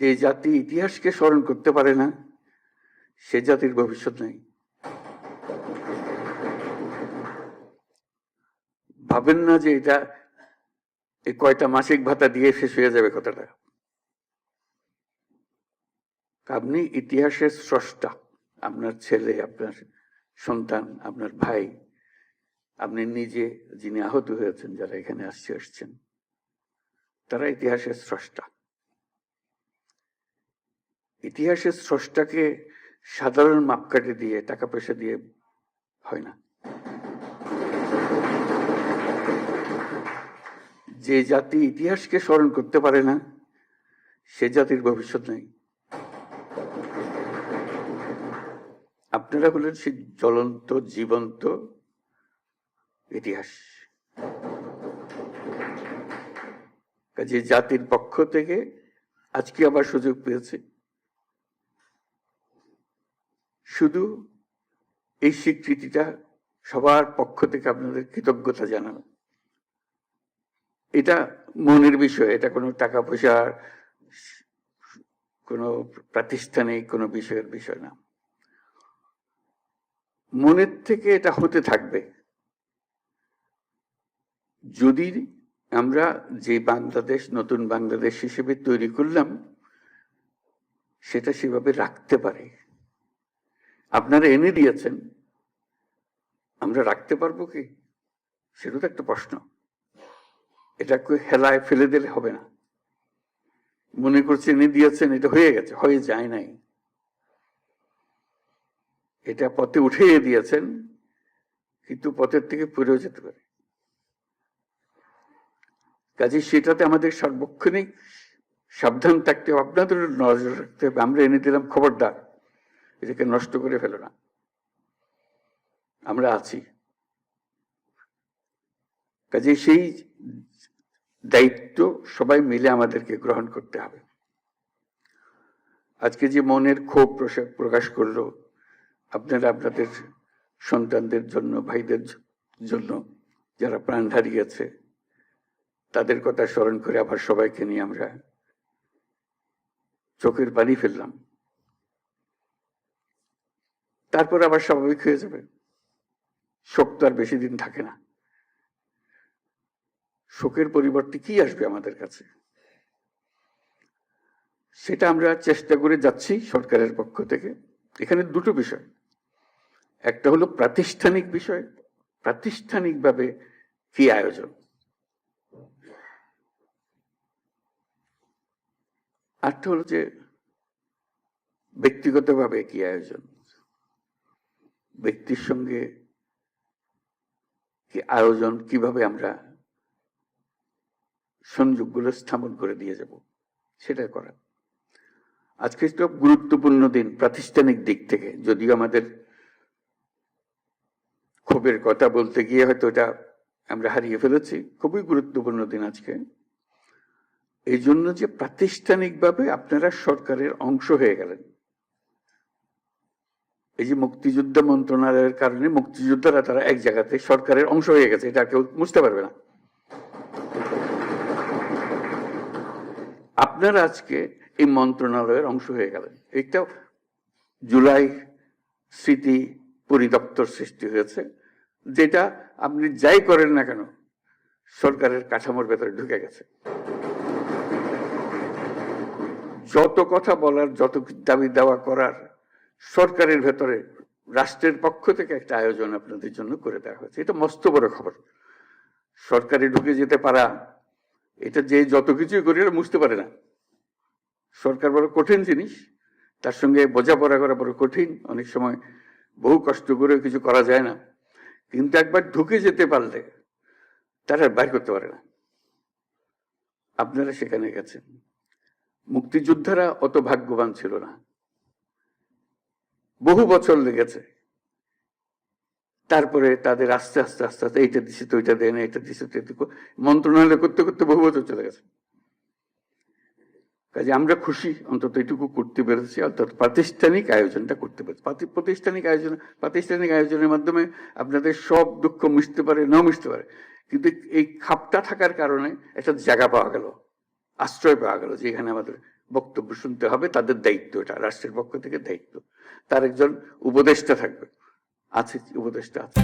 যে জাতি ইতিহাসকে স্মরণ করতে পারে না, সে জাতির ভবিষ্যৎ নেই। ভাবেন না যে এটা এই কয়টা মাসিক ভাতা দিয়ে শেষ হয়ে যাবে কথাটা। আপনি ইতিহাসের স্রষ্টা, আপনার ছেলে, আপনার সন্তান, আপনার ভাই, আপনি নিজে যিনি আহত হয়েছেন, যারা এখানে আসছে, আসছেন, তারা ইতিহাসের স্রষ্টা। ইতিহাসের স্রষ্টাকে সাধারণ মাপকাঠি দিয়ে, টাকা পয়সা দিয়ে হয় না। যে জাতি ইতিহাসকে স্মরণ করতে পারে না, সে জাতির ভবিষ্যৎ নেই। আপনারা হলেন সেই জ্বলন্ত, জীবন্ত ইতিহাস। কাজে জাতির পক্ষ থেকে আজকে আবার সুযোগ পেয়েছে। শুধু এই স্বীকৃতিটা সবার পক্ষ থেকে আপনাদের কৃতজ্ঞতা জানানো। এটা মনের বিষয়, এটা কোনো টাকা পয়সার কোনো প্রাতিষ্ঠানিক কোনো বিষয়ের বিষয় না। মনের থেকে এটা হতে থাকবে। যদি আমরা যে বাংলাদেশ, নতুন বাংলাদেশ হিসেবে তৈরি করলাম, সেটা সেভাবে রাখতে পারে। আপনারা এনে দিয়েছেন, আমরা রাখতে পারব কি? সেটা তো একটা প্রশ্ন। এটা হেলায় ফেলে দিলে হবে না। মনে করছে এনে দিয়েছেন, এটা হয়ে গেছে, হয়ে যায় নাই। এটা পথে উঠিয়ে দিয়েছেন, কিন্তু পথের থেকে পড়েও যেতে পারে। কাজে সেটাতে আমাদের সার্বক্ষণিক সাবধান থাকতে হবে, আপনাদের নজর রাখতে হবে। আমরা এনে দিলাম খবরদার। এটাকে নষ্ট করে ফেলো না। আমরা আছি। কাজে সেই দায়িত্ব সবাই মিলে আমাদেরকে গ্রহণ করতে হবে। আজকে যে মনের ক্ষোভ প্রকাশ করল আপনারা আপনাদের সন্তানদের জন্য, ভাইদের জন্য যারা প্রাণ হারিয়েছে, তাদের কথা স্মরণ করে আবার সবাইকে নিয়ে আমরা চোখের পানি ফেললাম। তারপর আবার স্বাভাবিক হয়ে যাবে। শোক তো আর বেশি দিন থাকে না। শোকের পরিবর্তে কি আসবে আমাদের কাছে? সেটা আমরা চেষ্টা করে যাচ্ছি সরকারের পক্ষ থেকে। এখানে দুটো বিষয়। একটা হলো প্রাতিষ্ঠানিক বিষয়। প্রাতিষ্ঠানিকভাবে কি আয়োজন? আরটা হলো যে ব্যক্তিগতভাবে কি আয়োজন? ব্যক্তির সঙ্গে কি আয়োজন, কীভাবে আমরা সংযোগগুলো স্থাপন করে দিয়ে যাব, সেটা করা। আজকে তো গুরুত্বপূর্ণ দিন প্রাতিষ্ঠানিক দিক থেকে, যদিও আমাদের ক্ষোভের কথা বলতে গিয়ে হয়তো এটা আমরা হারিয়ে ফেলেছি, খুবই গুরুত্বপূর্ণ দিন আজকে। এই জন্য যে প্রাতিষ্ঠানিকভাবে আপনারা সরকারের অংশ হয়ে গেলেন এই যে মুক্তিযুদ্ধ মন্ত্রণালয়ের কারণে মুক্তিযোদ্ধারা তারা এক জায়গাতে সরকারের অংশ হয়ে গেছে, এটা কেউ বুঝতে পারবে না। আপনারা আজকে এই মন্ত্রণালয়ের অংশ হয়ে গেলেন। এটা জুলাই স্মৃতি পরিদপ্তর সৃষ্টি হয়েছে, যেটা আপনি যাই করেন না কেন, সরকারের কাঠামোর ভেতরে ঢুকে গেছে। যত কথা বলার, যত দাবি দেওয়া করার সরকারের ভেতরে, রাষ্ট্রের পক্ষ থেকে একটা আয়োজন আপনাদের জন্য করে দেওয়া হয়েছে। এটা মস্ত বড় খবর। সরকারে ঢুকে যেতে পারা, এটা যে যত কিছুই করি বুঝতে পারে না। সরকার বড় কঠিন জিনিস। তার সঙ্গে বোঝাপড়া করা বড় কঠিন। অনেক সময় বহু কষ্ট করে কিছু করা যায় না। কিন্তু একবার ঢুকে যেতে পারলে, তারা বাইর করতে পারে না। আপনারা সেখানে গেছেন। মুক্তিযোদ্ধারা অত ভাগ্যবান ছিল না। বহু বছর লেগেছে। তারপরে তাদের আস্তে আস্তে আস্তে আস্তে এইটা দিছে তো ওইটা দেয় না এটা দিছে তো মন্ত্রণালয় করতে করতে বহু বছর চলে গেছে। কাজে আমরা খুশি, অন্তত এটুকু করতে পেরেছি, অর্থাৎ প্রাতিষ্ঠানিক আয়োজনটা করতে পেরেছি। প্রাতিষ্ঠানিক আয়োজন প্রাতিষ্ঠানিক আয়োজনের মাধ্যমে আপনাদের সব দুঃখ মিশতে পারে, নাও মিশতে পারে। কিন্তু এই খাপটা থাকার কারণে একটা জায়গা পাওয়া গেল, আশ্রয় পাওয়া গেল, যেখানে আমাদের বক্তব্য শুনতে হবে, তাদের দায়িত্ব এটা, রাষ্ট্রের পক্ষ থেকে দায়িত্ব। তার একজন উপদেষ্টা থাকবে আছে উপদেষ্টা আছে।